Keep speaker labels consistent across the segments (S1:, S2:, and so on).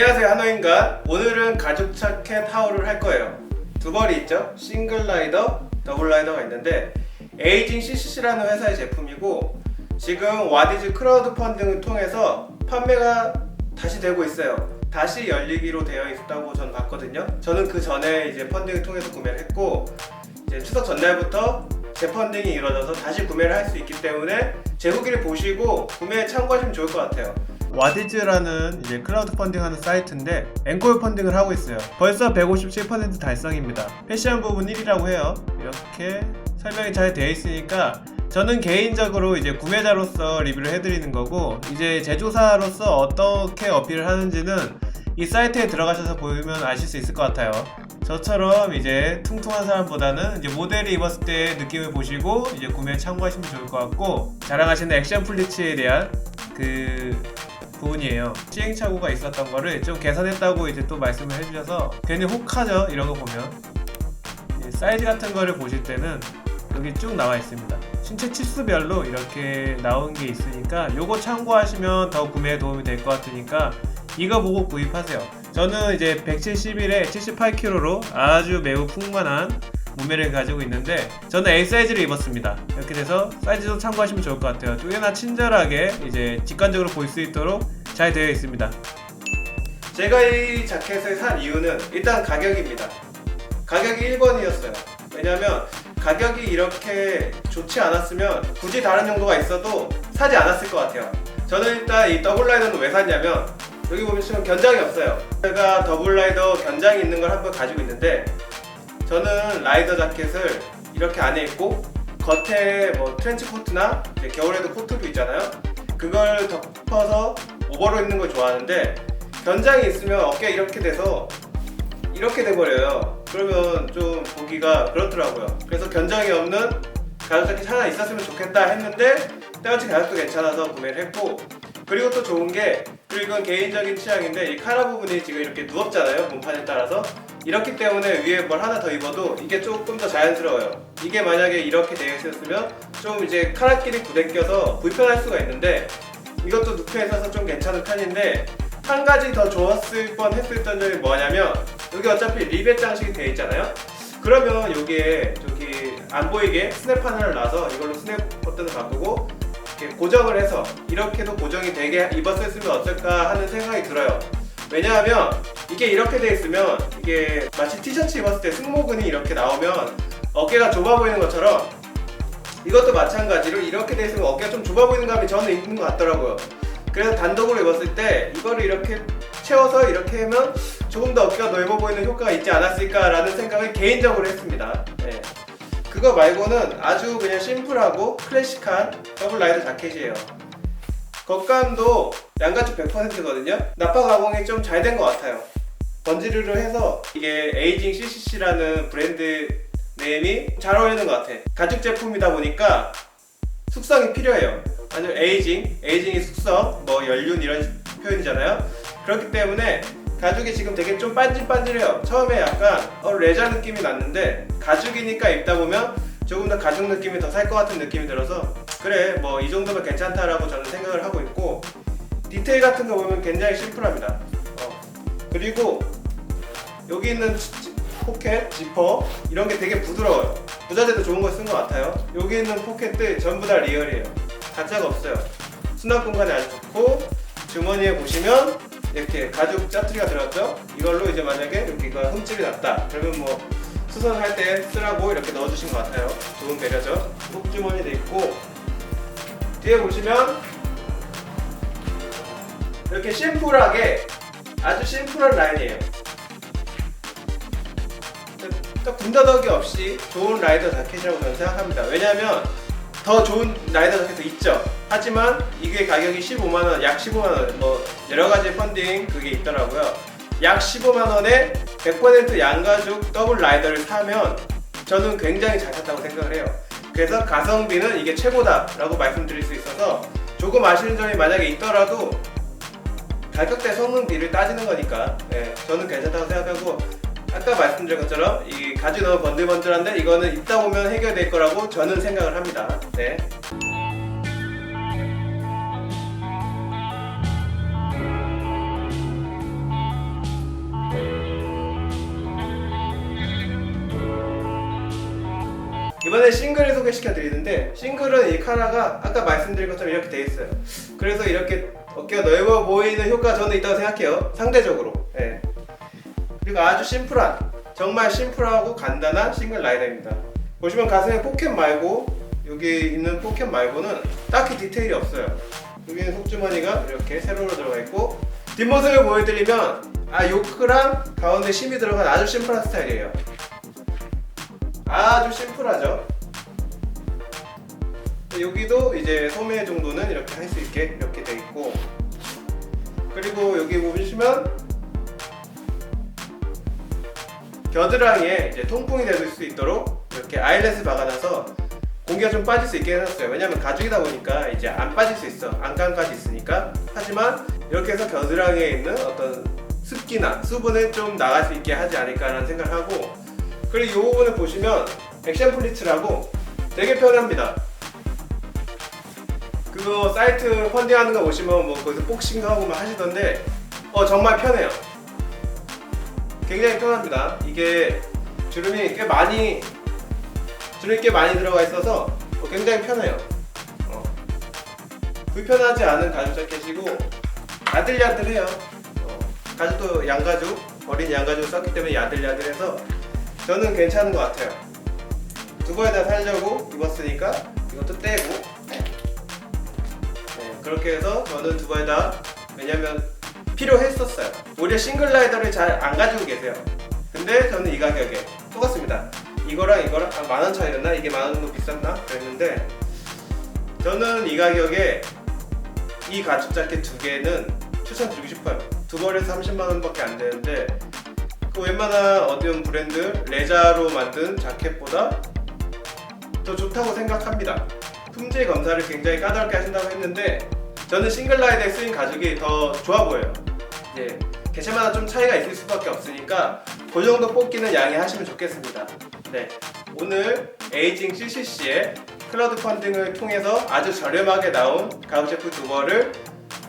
S1: 안녕하세요 한호인간. 오늘은 가죽 자켓 하울을 할 거예요. 두 벌이 있죠? 싱글 라이더 더블 라이더가 있는데 에이징 CCC라는 회사의 제품이고 지금 와디즈 크라우드 펀딩을 통해서 판매가 다시 되고 있어요. 다시 열리기로 되어 있다고 전 봤거든요. 저는 그 전에 이제 펀딩을 통해서 구매를 했고 이제 추석 전날부터 재펀딩이 이루어져서 다시 구매를 할 수 있기 때문에 제 후기를 보시고 구매에 참고하시면 좋을 것 같아요 와디즈라는 이제 크라우드 펀딩하는 사이트인데 앵콜 펀딩을 하고 있어요. 벌써 157% 달성입니다. 패션 부분 1위라고 해요. 이렇게 설명이 잘 되어 있으니까 저는 개인적으로 이제 구매자로서 리뷰를 해드리는 거고 이제 제조사로서 어떻게 어필을 하는지는 이 사이트에 들어가셔서 보면 아실 수 있을 것 같아요. 저처럼 이제 퉁퉁한 사람보다는 이제 모델이 입었을 때 느낌을 보시고 이제 구매에 참고하시면 좋을 것 같고 자랑하시는 액션 플리츠에 대한 그 부분이에요. 시행착오가 있었던 거를 좀 개선했다고 이제 또 말씀을 해주셔서 괜히 혹하죠 이런 거 보면 사이즈 같은 거를 보실 때는 여기 쭉 나와 있습니다. 신체 치수별로 이렇게 나온 게 있으니까 요거 참고하시면 더 구매에 도움이 될 것 같으니까 이거 보고 구입하세요. 저는 이제 171에 78kg로 아주 매우 풍만한 몸매를 가지고 있는데 저는 A 사이즈를 입었습니다. 이렇게 돼서 사이즈도 참고하시면 좋을 것 같아요. 꽤나 친절하게 이제 직관적으로 볼 수 있도록 잘 되어 있습니다. 제가 이 자켓을 산 이유는 일단 가격입니다. 가격이 1번이었어요. 왜냐면 가격이 이렇게 좋지 않았으면 굳이 다른 용도가 있어도 사지 않았을 것 같아요. 저는 일단 이 더블 라이더는 왜 샀냐면 여기 보면 지금 견장이 없어요. 제가 더블 라이더 견장이 있는 걸 한번 가지고 있는데 저는 라이더 자켓을 이렇게 안에 입고 겉에 뭐 트렌치 코트나 겨울에도 코트도 있잖아요. 그걸 덮어서 오버로 입는 걸 좋아하는데 견장이 있으면 어깨 이렇게 돼서 이렇게 돼버려요. 그러면 좀 보기가 그렇더라고요. 그래서 견장이 없는 가죽 자켓 하나 있었으면 좋겠다 했는데 때마침 가격도 괜찮아서 구매를 했고 그리고 또 좋은 게 그리고 이건 개인적인 취향인데 이 카라 부분이 지금 이렇게 누웠잖아요 몸판에 따라서 이렇기 때문에 위에 뭘 하나 더 입어도 이게 조금 더 자연스러워요 이게 만약에 이렇게 되어 있었으면 좀 이제 카라끼리 부대껴서 불편할 수가 있는데 이것도 눕혀 있어서 좀 괜찮은 편인데 한 가지 더 좋았을 뻔 했을 점이 뭐냐면 여기 어차피 리벳 장식이 되어 있잖아요 그러면 여기에 저기 안 보이게 스냅 하나를 놔서 이걸로 스냅 버튼을 바꾸고 고정을 해서 이렇게도 고정이 되게 입었으면 어떨까 하는 생각이 들어요. 왜냐하면 이게 이렇게 돼 있으면 이게 마치 티셔츠 입었을 때 승모근이 이렇게 나오면 어깨가 좁아 보이는 것처럼 이것도 마찬가지로 이렇게 돼 있으면 어깨가 좀 좁아 보이는 감이 저는 있는 것 같더라고요. 그래서 단독으로 입었을 때 이거를 이렇게 채워서 이렇게 하면 조금 더 어깨가 넓어 보이는 효과가 있지 않았을까라는 생각을 개인적으로 했습니다. 네. 그거 말고는 아주 그냥 심플하고 클래식한 더블 라이더 자켓이에요. 겉감도 양가축 100%거든요. 나파 가공이 좀 잘 된 것 같아요. 번지르르 해서 이게 에이징 CCC라는 브랜드 네임이 잘 어울리는 것 같아. 가죽 제품이다 보니까 숙성이 필요해요. 아니면 에이징, 에이징이 숙성, 뭐 연륜 이런 표현이잖아요. 그렇기 때문에 가죽이 지금 되게 좀 반질반질해요. 처음에 약간 어, 레자 느낌이 났는데 가죽이니까 입다 보면 조금 더 가죽 느낌이 더 살 것 같은 느낌이 들어서 그래 뭐 이 정도면 괜찮다라고 저는 생각을 하고 있고 디테일 같은 거 보면 굉장히 심플합니다. 어. 그리고 여기 있는 포켓, 지퍼 이런 게 되게 부드러워요. 부자재도 좋은 거 쓴 것 같아요. 여기 있는 포켓들 전부 다 리얼이에요. 가짜가 없어요. 수납 공간이 아주 좋고 주머니에 보시면 이렇게 가죽 짜투리가 들었죠? 이걸로 이제 만약에 여기가 흠집이 났다. 그러면 뭐 수선할 때 쓰라고 이렇게 넣어주신 것 같아요. 좋은 배려죠. 목주머니도 있고 뒤에 보시면 이렇게 심플하게 아주 심플한 라인이에요. 딱 군더더기 없이 좋은 라이더 자켓이라고 저는 생각합니다. 왜냐하면 더 좋은 라이더 자켓도 있죠. 하지만 이게 가격이 15만 원, 약 15만 원, 뭐 여러 가지 펀딩 그게 있더라고요. 약 15만 원에 100% 양가죽 더블 라이더를 사면 저는 굉장히 잘 샀다고 생각을 해요. 그래서 가성비는 이게 최고다라고 말씀드릴 수 있어서 조금 아쉬운 점이 만약에 있더라도 가격 대 성능비를 따지는 거니까 예, 저는 괜찮다고 생각하고 아까 말씀드린 것처럼 이 가죽 너무 번들번들한데 이거는 입다 보면 해결될 거라고 저는 생각을 합니다. 네. 이번에 싱글을 소개시켜 드리는데 싱글은 이 카라가 아까 말씀드린 것처럼 이렇게 돼 있어요. 그래서 이렇게 어깨가 넓어 보이는 효과 저는 있다고 생각해요. 상대적으로. 예. 그리고 아주 심플한 정말 심플하고 간단한 싱글 라이더입니다. 보시면 가슴에 포켓 말고 여기 있는 포켓 말고는 딱히 디테일이 없어요. 여기는 속주머니가 이렇게 세로로 들어가 있고 뒷모습을 보여드리면 아 요크랑 가운데 심이 들어간 아주 심플한 스타일이에요. 아주 심플하죠. 여기도 이제 소매 정도는 이렇게 할 수 있게 이렇게 돼 있고 그리고 여기 보시면 겨드랑이에 이제 통풍이 될 수 있도록 이렇게 아일렛을 박아놔서 공기가 좀 빠질 수 있게 해놨어요. 왜냐면 가죽이다 보니까 이제 안 빠질 수 있어. 안감까지 있으니까. 하지만 이렇게 해서 겨드랑이에 있는 어떤 습기나 수분을 좀 나갈 수 있게 하지 않을까라는 생각을 하고 그리고 이 부분을 보시면 액션 플리츠라고 되게 편합니다. 그거 사이트 펀딩하는 거 보시면 뭐 거기서 복싱하고 막 하시던데 어 정말 편해요. 굉장히 편합니다. 이게 주름이 꽤 많이 주름이 꽤 많이 들어가 있어서 어, 굉장히 편해요. 어. 불편하지 않은 가죽 자켓이고 야들야들해요. 어. 가죽도 양가죽 어린 양가죽 썼기 때문에 야들야들해서 저는 괜찮은 것 같아요. 두 번에 다 살려고 입었으니까 이것도 떼고 네, 그렇게 해서 저는 두 번에 다 왜냐면 필요했었어요. 오히려 싱글 라이더를 잘 안 가지고 계세요. 근데 저는 이 가격에 똑같습니다. 이거랑 이거랑 아, 만원 차이였나? 이게 만원 정도 비쌌나? 그랬는데 저는 이 가격에 이 가죽 자켓 두 개는 추천드리고 싶어요. 두 벌에서 30만 원밖에 안 되는데 그 웬만한 어떤 브랜드 레자로 만든 자켓보다 더 좋다고 생각합니다. 품질 검사를 굉장히 까다롭게 하신다고 했는데 저는 싱글라이드에 쓰인 가죽이 더 좋아 보여요. 이제 개체마다 좀 차이가 있을 수밖에 없으니까 그 정도 뽑기는 양해하시면 좋겠습니다. 네, 오늘 에이징 CCC의 클라우드 펀딩을 통해서 아주 저렴하게 나온 가죽 제품 두 벌을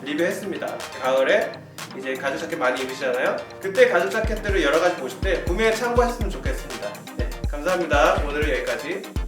S1: 리뷰했습니다. 가을에 이제 가죽 자켓 많이 입으시잖아요. 그때 가죽 자켓들을 여러 가지 보실 때 구매에 참고하셨으면 좋겠습니다. 네, 감사합니다. 오늘은 여기까지.